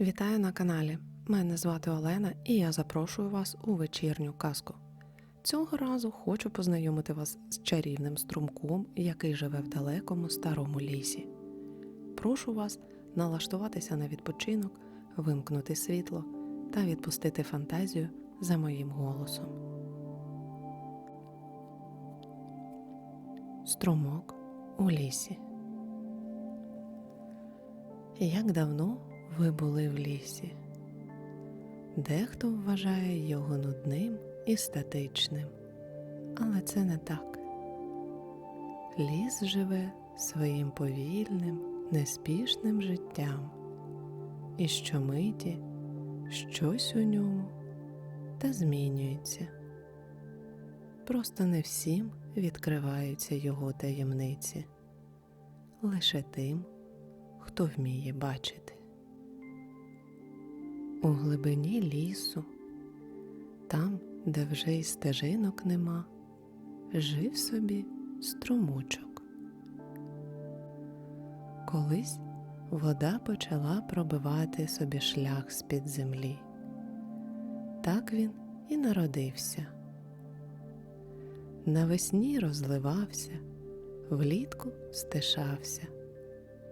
Вітаю на каналі. Мене звати Олена і я запрошую вас у вечірню казку. Цього разу хочу познайомити вас з чарівним струмком, який живе в далекому старому лісі. Прошу вас налаштуватися на відпочинок, вимкнути світло та відпустити фантазію за моїм голосом. Струмок у лісі. Як давно ви були в лісі? Дехто вважає його нудним і статичним, але це не так. Ліс живе своїм повільним, неспішним життям, і щомиті щось у ньому та змінюється. Просто не всім відкриваються його таємниці, лише тим, хто вміє бачити. У глибині лісу, там, де вже й стежинок нема, жив собі струмочок. Колись вода почала пробивати собі шлях з-під землі. Так він і народився. Навесні розливався, влітку стишався,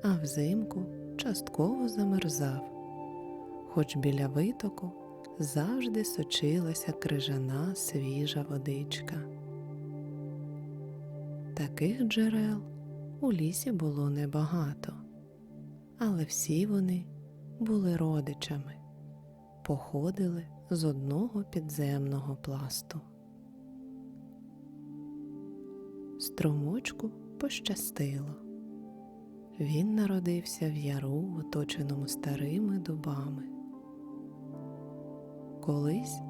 а взимку частково замерзав хоч біля витоку завжди сочилася крижана свіжа водичка. Таких джерел у лісі було небагато, але всі вони були родичами, походили з одного підземного пласту. Струмочку пощастило. Він народився в яру, оточеному старими дубами. Колись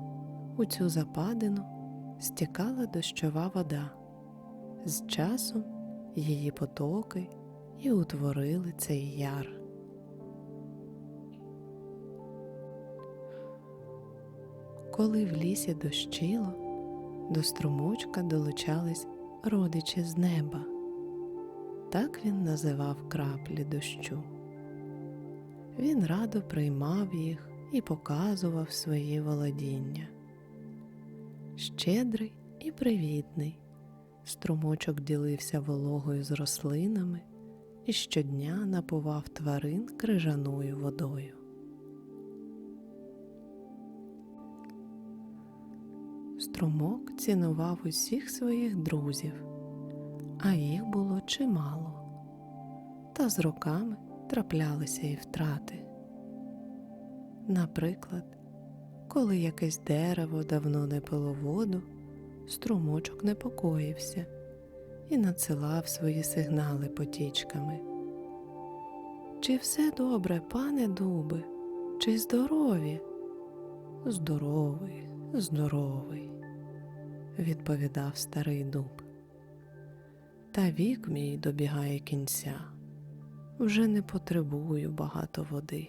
у цю западину стікала дощова вода, з часом її потоки і утворили цей яр. Коли в лісі дощило, до струмочка долучались родичі з неба. Так він називав краплі дощу. Він радо приймав їх і показував свої володіння. Щедрий і привітний, струмочок ділився вологою з рослинами і щодня напував тварин крижаною водою. Струмок цінував усіх своїх друзів, а їх було чимало, та з роками траплялися і втрати. Наприклад, коли якесь дерево давно не пило воду, струмочок непокоївся і надсилав свої сигнали потічками. Чи все добре, пане дубе, чи здорові? Здоровий, здоровий, відповідав старий дуб. Та вік мій добігає кінця, вже не потребую багато води.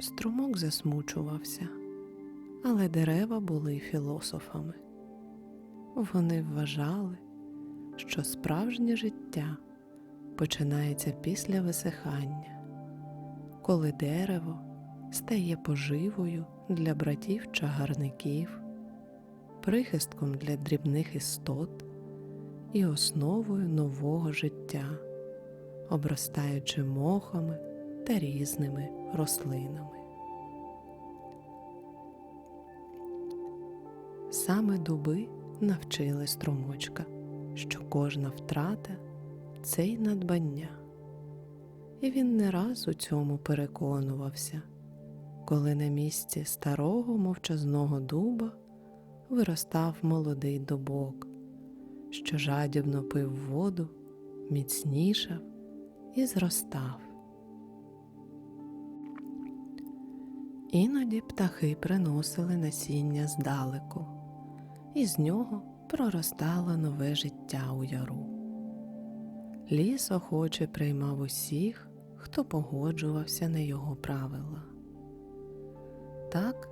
Струмок засмучувався, але дерева були філософами. Вони вважали, що справжнє життя починається після висихання, коли дерево стає поживою для братів чагарників, прихистком для дрібних істот і основою нового життя, обростаючи мохами та різними рослинами. Саме дуби навчили струмочка, що кожна втрата це й надбання, і він не раз у цьому переконувався, коли на місці старого мовчазного дуба виростав молодий дубок, що жадібно пив воду, міцнішав і зростав. Іноді птахи приносили насіння здалеку, і з нього проростало нове життя у яру. Ліс охоче приймав усіх, хто погоджувався на його правила. Так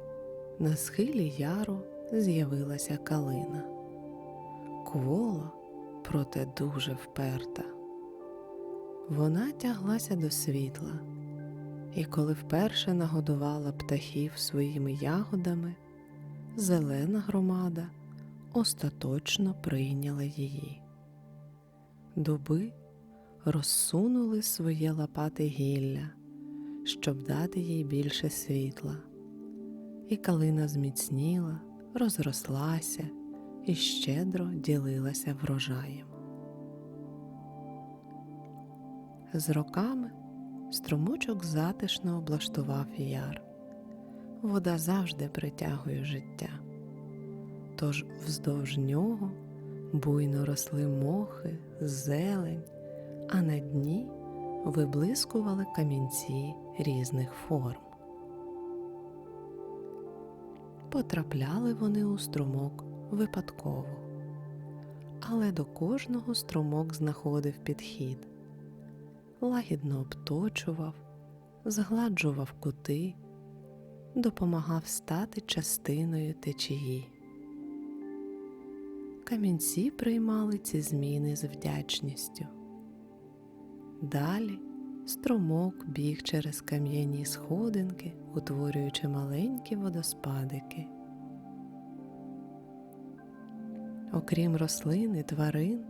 на схилі яру з'явилася калина, квола, проте дуже вперта. Вона тяглася до світла, і коли вперше нагодувала птахів своїми ягодами, зелена громада остаточно прийняла її. Дуби розсунули своє лопате гілля, щоб дати їй більше світла, і калина зміцніла, розрослася і щедро ділилася врожаєм. З роками струмочок затишно облаштував яр. Вода завжди притягує життя. Тож вздовж нього буйно росли мохи, зелень, а на дні виблискували камінці різних форм. Потрапляли вони у струмок випадково, але до кожного струмок знаходив підхід, лагідно обточував, згладжував кути, допомагав стати частиною течії. Камінці приймали ці зміни з вдячністю. Далі струмок біг через кам'яні сходинки, утворюючи маленькі водоспадики. Окрім рослин і тварин,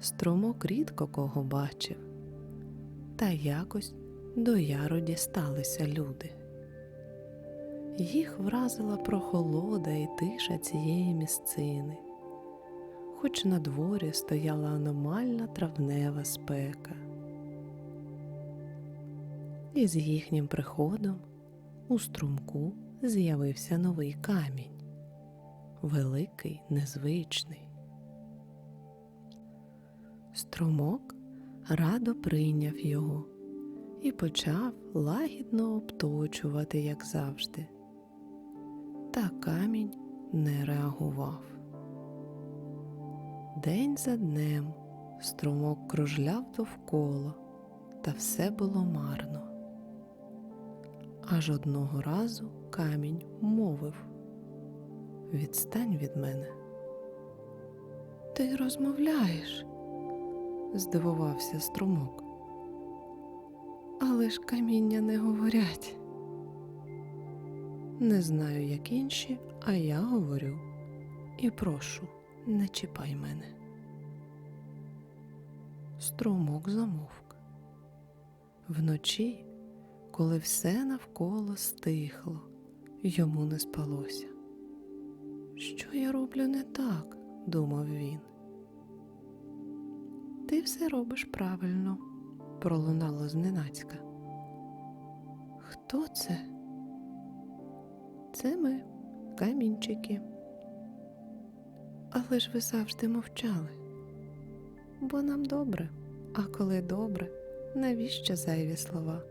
струмок рідко кого бачив, та якось до яру дісталися люди. Їх вразила прохолода і тиша цієї місцини, хоч на дворі стояла аномальна травнева спека. І з їхнім приходом у струмку з'явився новий камінь, великий, незвичний. Струмок радо прийняв його і почав лагідно обточувати, як завжди. Та камінь не реагував. День за днем струмок кружляв довкола, та все було марно. Аж одного разу камінь мовив Відстань від мене. Ти розмовляєш, здивувався струмок. Але ж каміння не говорять. Не знаю, як інші, а я говорю і прошу, не чіпай мене. Струмок замовк. Вночі, коли все навколо стихло, йому не спалося. Що я роблю не так? думав він. Ти все робиш правильно, пролунало зненацька. Хто це? Це ми, камінчики. Але ж ви завжди мовчали, бо нам добре, а коли добре, навіщо зайві слова?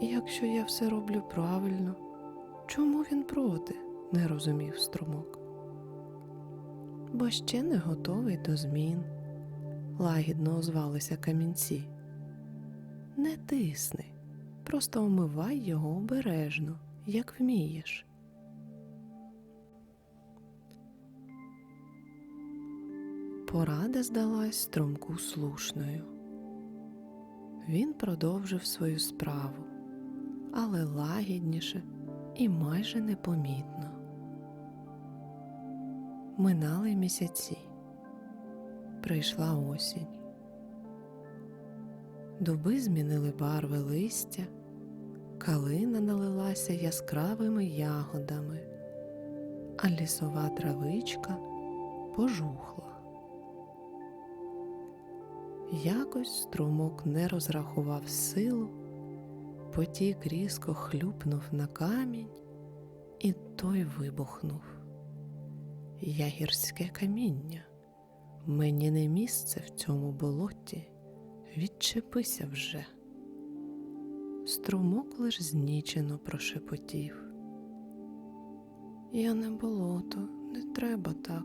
Якщо я все роблю правильно, чому він проти? не розумів струмок. Бо ще не готовий до змін, лагідно озвалися камінці. Не тисни, просто омивай його обережно, як вмієш. Порада здалась струмку слушною. Він продовжив свою справу, але лагідніше і майже непомітно. Минали місяці, прийшла осінь. Дуби змінили барви листя, калина налилася яскравими ягодами, а лісова травичка пожухла. Якось струмок не розрахував силу, потік різко хлюпнув на камінь, і той вибухнув. Я гірське каміння, мені не місце в цьому болоті, відчепися вже. Струмок лиш знічено прошепотів. Я не болото, не треба так.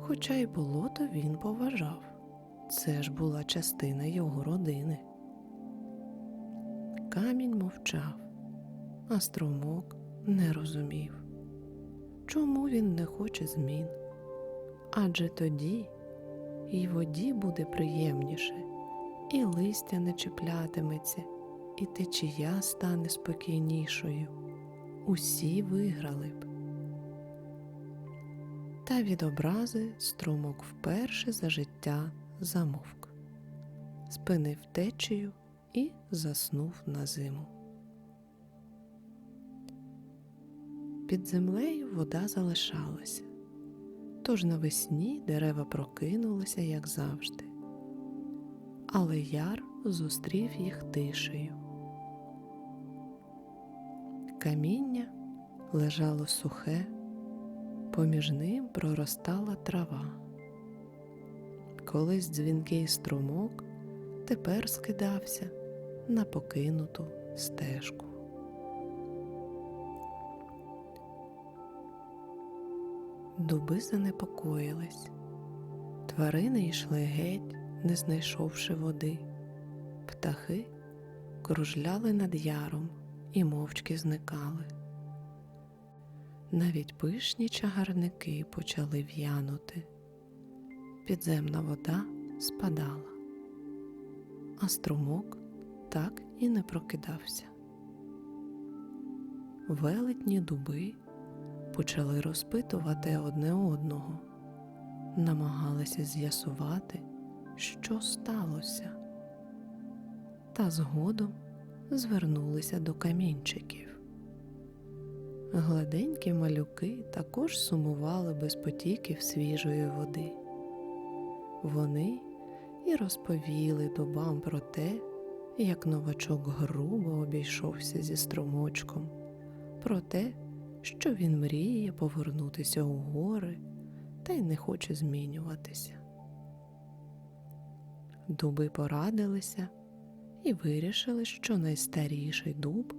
Хоча й болото він поважав, це ж була частина його родини. Камінь мовчав, а струмок не розумів чому він не хоче змін? Адже тоді і воді буде приємніше, і листя не чіплятиметься, і течія стане спокійнішою. Усі виграли б. Та від образи струмок вперше за життя замовк, спинив течію і заснув на зиму. Під землею вода залишалася, тож навесні дерева прокинулися, як завжди, але яр зустрів їх тишею. Каміння лежало сухе, поміж ним проростала трава. Колись дзвінкий струмок тепер скидався на покинуту стежку. Дуби занепокоїлись, тварини йшли геть, не знайшовши води, птахи кружляли над яром і мовчки зникали. Навіть пишні чагарники почали в'янути, підземна вода спадала, а струмок так і не прокидався. Велетні дуби почали розпитувати одне одного, намагалися з'ясувати, що сталося, та згодом звернулися до камінчиків. Гладенькі малюки також сумували без потіків свіжої води. Вони і розповіли дубам про те, як новачок грубо обійшовся зі струмочком, про те, що він мріє повернутися у гори та й не хоче змінюватися. Дуби порадилися і вирішили, що найстаріший дуб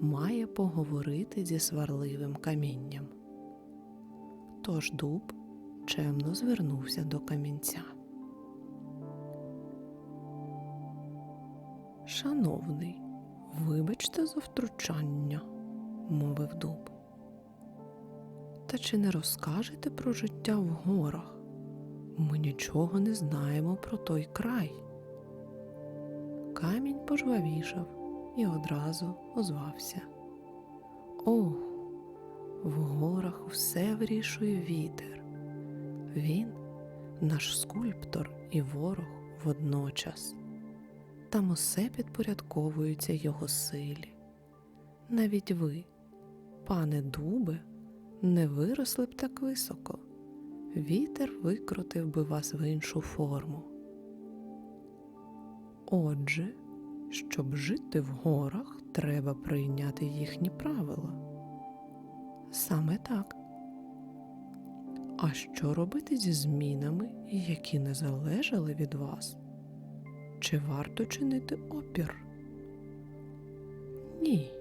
має поговорити зі сварливим камінням. Тож дуб чемно звернувся до камінця. Шановний, вибачте за втручання, мовив дуб. Та чи не розкажете про життя в горах? Ми нічого не знаємо про той край. Камінь пожвавішав і одразу озвався. О, в горах все вирішує вітер. Він наш скульптор і ворог водночас. Там усе підпорядковується його силі. Навіть ви, пане дубе, не виросли б так високо. Вітер викрутив би вас в іншу форму. Отже, щоб жити в горах, треба прийняти їхні правила. Саме так. А що робити зі змінами, які не залежали від вас? Чи варто чинити опір? Ні.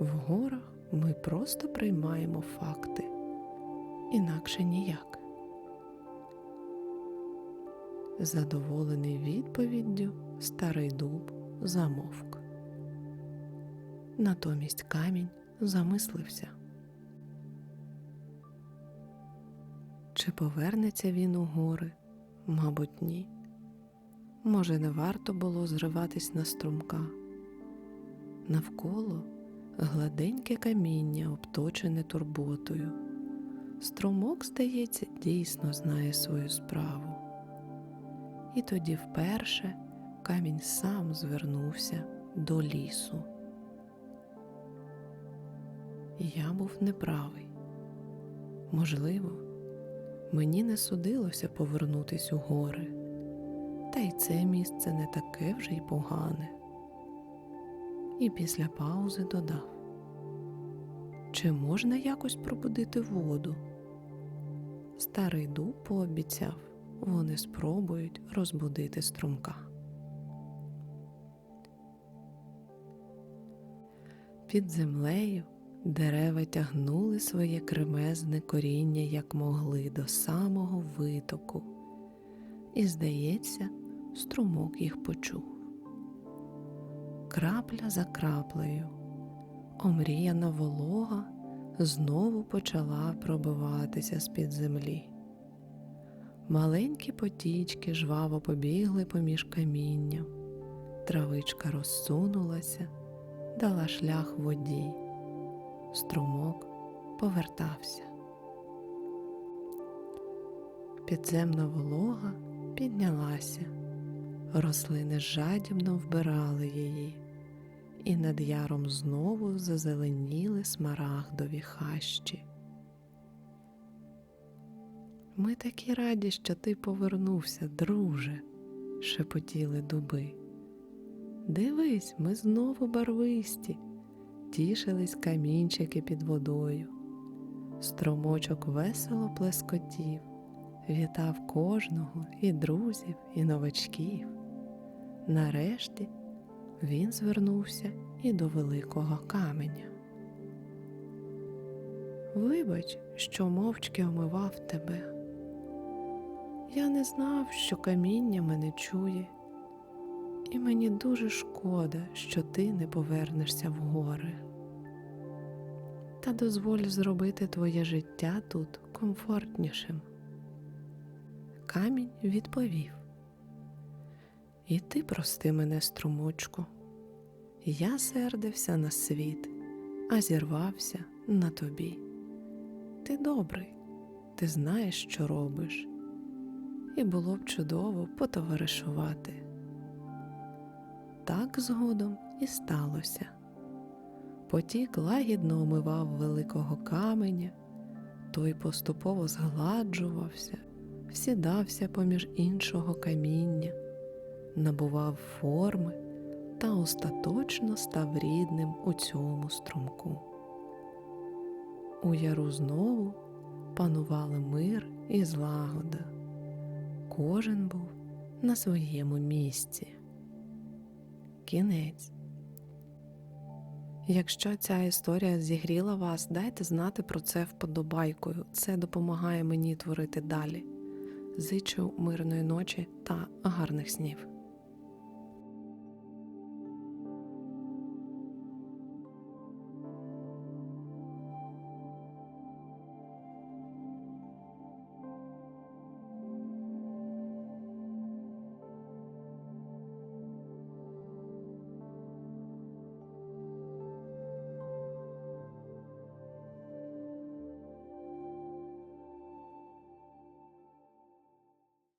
В горах ми просто приймаємо факти, інакше ніяк. Задоволений відповіддю, старий дуб замовк. Натомість камінь замислився. Чи повернеться він у гори? Мабуть, ні. Може, не варто було зриватись на струмка. Навколо гладеньке каміння, обточене турботою. Струмок, здається, дійсно знає свою справу. І тоді вперше камінь сам звернувся до лісу. Я був неправий. Можливо, мені не судилося повернутись у гори, та й це місце не таке вже й погане. І після паузи додав, чи можна якось пробудити воду? Старий дуб пообіцяв, вони спробують розбудити струмка. Під землею дерева тягнули своє кремезне коріння як могли до самого витоку, і, здається, струмок їх почув. Крапля за краплею, омріяна волога знову почала пробиватися з-під землі. Маленькі потічки жваво побігли поміж камінням. Травичка розсунулася, дала шлях воді. Струмок повертався. Підземна волога піднялася, рослини жадібно вбирали її, і над яром знову зазеленіли смарагдові хащі. Ми такі раді, що ти повернувся, друже, шепотіли дуби. Дивись, ми знову барвисті, тішились камінчики під водою. Стромочок весело плескотів, вітав кожного і друзів, і новачків. Нарешті він звернувся і до великого каменя. Вибач, що мовчки омивав тебе. Я не знав, що каміння мене чує, і мені дуже шкода, що ти не повернешся в гори. Та дозволь зробити твоє життя тут комфортнішим. Камінь відповів. І ти прости мене, струмочку. Я сердився на світ, а зірвався на тобі. Ти добрий, ти знаєш, що робиш, і було б чудово потоваришувати. Так згодом і сталося. Потік лагідно омивав великого каменя, той поступово згладжувався, всідався поміж іншого каміння, набував форми та остаточно став рідним у цьому струмку. У яру знову панували мир і злагода. Кожен був на своєму місці. Кінець. Якщо ця історія зігріла вас, дайте знати про це вподобайкою. Це допомагає мені творити далі. Зичу мирної ночі та гарних снів.